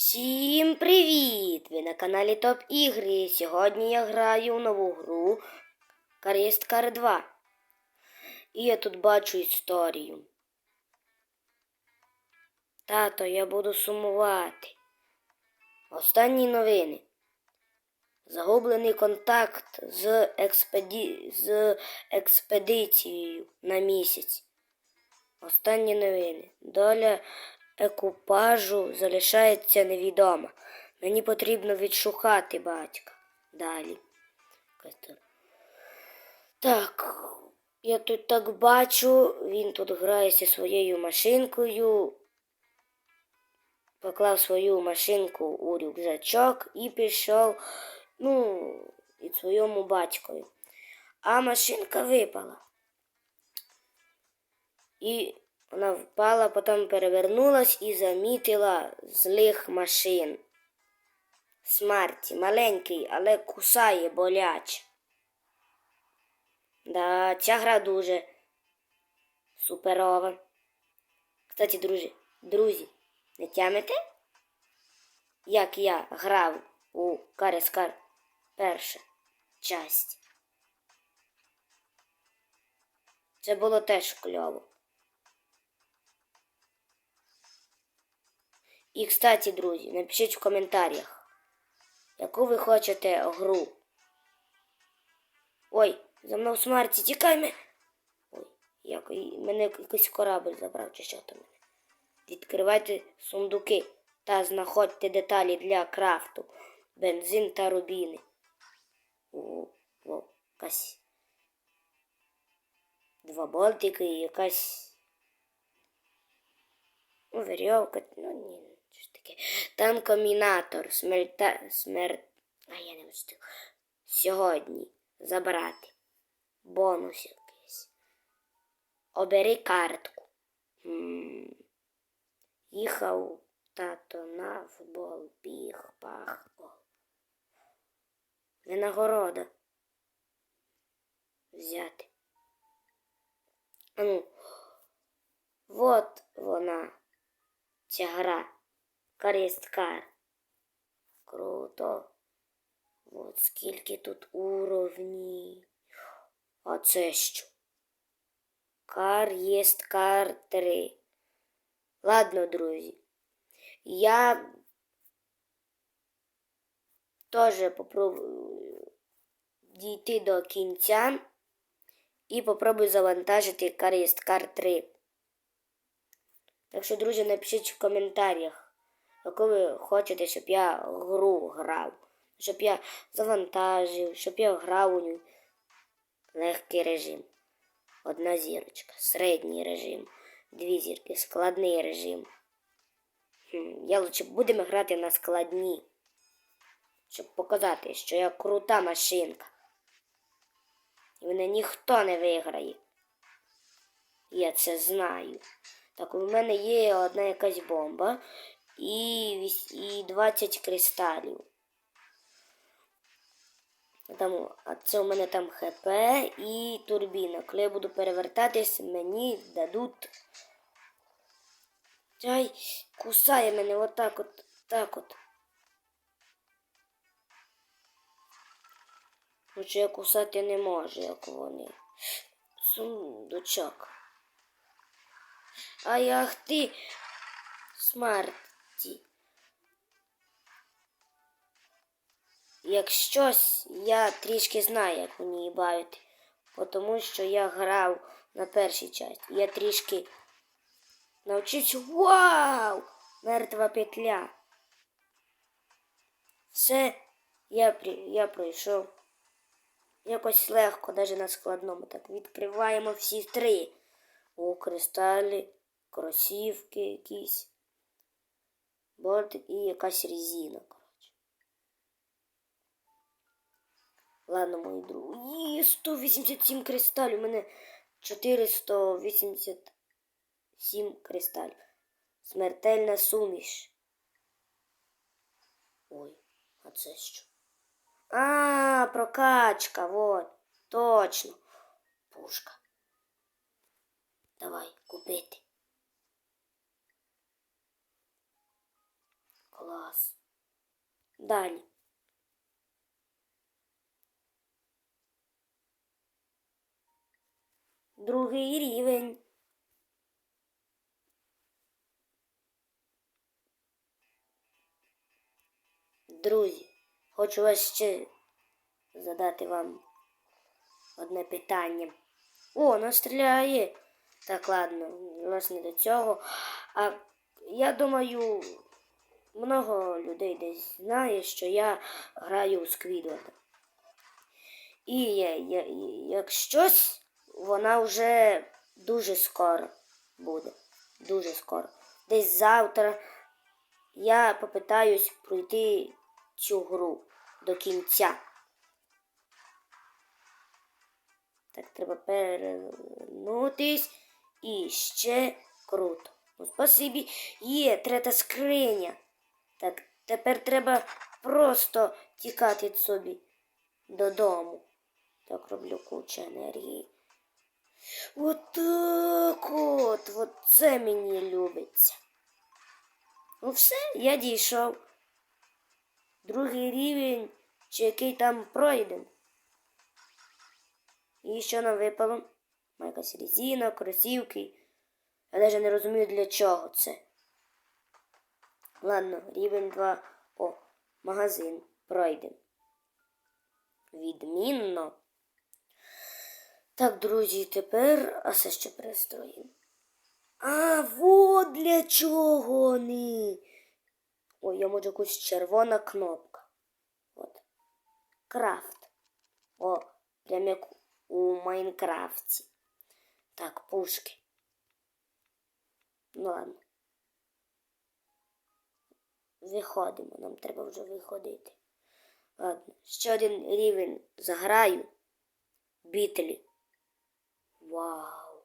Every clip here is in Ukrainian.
Всім привіт! Ви на каналі Топ Ігри. Сьогодні я граю в нову гру Каріст Кар 2. І я тут бачу історію. Тато, я буду сумувати. Останні новини. Загублений контакт з, експеді... з експедицією на місяць. Останні новини. Доля екупажу залишається невідома. Мені потрібно відшукати батька. Далі. Так, я тут так бачу, він тут грає зі своєю машинкою. Поклав свою машинку у рюкзачок і пішов, ну, від своєму батькові. А машинка випала. І вона впала, потім перевернулась і замітила злих машин. Смерті, маленький, але кусає боляче. Да, ця гра дуже суперова. Кстати, друзі, друзі, не тямите? Як я грав у Карескар перша часть. Це було теж кльово. І, кстати, друзі, напишіть в коментарях, яку ви хочете гру. Ой, за мною смерті, тікай ми. Ой, як, мене якийсь корабль забрав, чи що мене. Відкривайте сундуки та знаходьте деталі для крафту, бензин та рубіни. О, якась. Два болтики і якась. Ну, ну ні, таке. Танкомінатор, смерта, смер... А я не встиг. Сьогодні забрати. Бонус якийсь. Обери картку. М. Їхав тато на футбол, біг, пах. Винагорода. Взяти. А ну, вот вона, ця гра. Карісткар. Круто. От скільки тут уровнів. А це що? Кар кар 3. Ладно, друзі. Я теж попробую дійти до кінця і попробую завантажити Каріст Кар 3. Так що, друзі, напишіть в коментарях, яку ви хочете, щоб я гру грав. Щоб я завантажив, щоб я грав у ній легкий режим. Одна зірочка, середній режим, дві зірки, складний режим. Я лучше будемо грати на складні, щоб показати, що я крута машинка. І мене ніхто не виграє. Я це знаю. Так, у мене є одна якась бомба і, і 20 кристалів. Там, а це у мене там ХП і турбіна. Коли я буду перевертатись, мені дадуть. Ай, кусає мене отак от, так от. Хоча я кусати не можу, як вони. Сундучок. Ай, ах ти, смерті. Як щось, я трішки знаю, як мені її бавити. Тому що я грав на першій часті. Я трішки навчився. Вау! Мертва петля. Все, я, я пройшов. Якось легко, навіть на складному. Так, відкриваємо всі три. О, кристалі, кросівки якісь. Бортик і якась резина, Ладно, мої друзі. Є 187 кристалів. У мене 487 кристалів. Смертельна суміш. Ой, а це що? А, прокачка, вот. Точно. Пушка. Давай, купити. Клас. Далі. Другий рівень. Друзі, хочу вас ще задати вам одне питання. О, вона стріляє. Так, ладно, нас не до цього. А я думаю, много людей десь знає, що я граю у Сквідварда. І я, я, як щось, вона вже дуже скоро буде. Дуже скоро. Десь завтра я попитаюсь пройти цю гру до кінця. Так, треба перевернутись і ще круто. Ну, спасибі. Є, третя скриня. Так, тепер треба просто тікати собі додому. Так роблю кучу енергії. Отак от, от це мені любиться. Ну все, я дійшов. Другий рівень, чи який там пройден. І що нам випало? Якась резина, кросівки. Я навіть не розумію для чого це. Ладно, рівень 2. О, магазин пройден. Відмінно. Так, друзі, тепер а все ще пристроїмо. А, вот для чого вони. Ой, я можу якусь червона кнопка. От. Крафт. О, прям як у Майнкрафті. Так, пушки. Ну ладно. Виходимо, нам треба вже виходити. Ладно, ще один рівень заграю. Бітлі. Вау!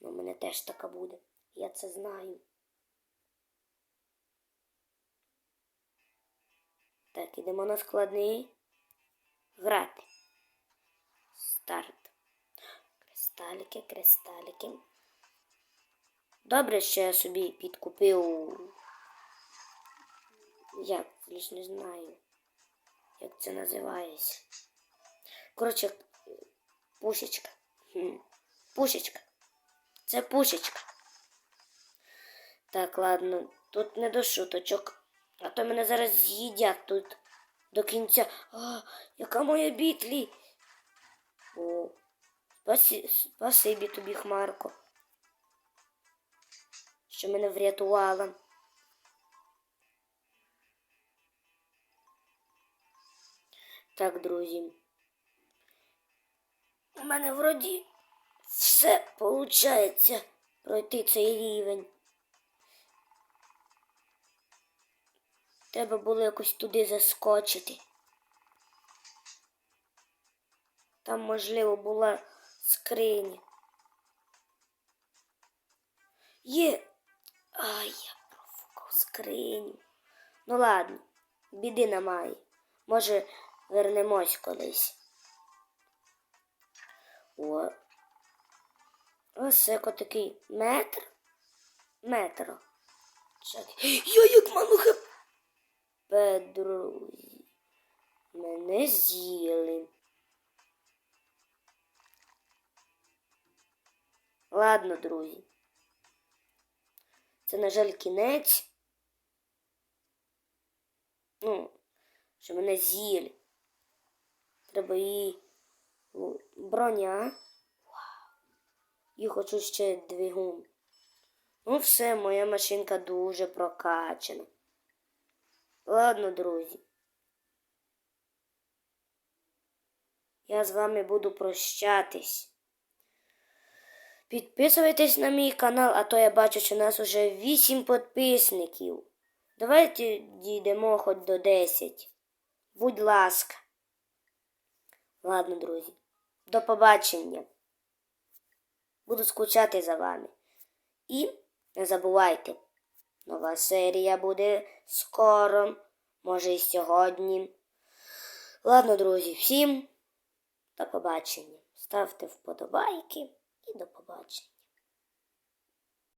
Ну, у мене теж така буде. Я це знаю. Так, ідемо на складний. Грати. Старт. Кристаліки, кристаліки. Добре, що я собі підкупив. Я лиш не знаю, як це називається. Коротше, пушечка. Пушечка. Це пушечка. Так, ладно, тут не до шуточок. А то мене зараз з'їдять тут до кінця. А, яка моя бітлі? О, спасі, спасибі тобі, Хмарко. Що мене врятувала. Так, друзі. У мене вроді все виходить пройти цей рівень. Треба було якось туди заскочити. Там, можливо, була скриня. Є. Ай, я профукав скриню. Ну ладно, біди немає. Може, вернемось колись. О. Ось яко такий метр. Метро. Я як ману хп, друзі. Мене з'їли. Ладно, друзі. Це, на жаль, кінець. Ну, що мене з'їли. Треба її броня. І хочу ще двигун. Ну, все, моя машинка дуже прокачана. Ладно, друзі. Я з вами буду прощатись. Підписуйтесь на мій канал, а то я бачу, що у нас вже 8 підписників. Давайте дійдемо хоч до 10. Будь ласка. Ладно, друзі. До побачення. Буду скучати за вами. І не забувайте, нова серія буде скоро, може і сьогодні. Ладно, друзі, всім до побачення. Ставте вподобайки і до побачення.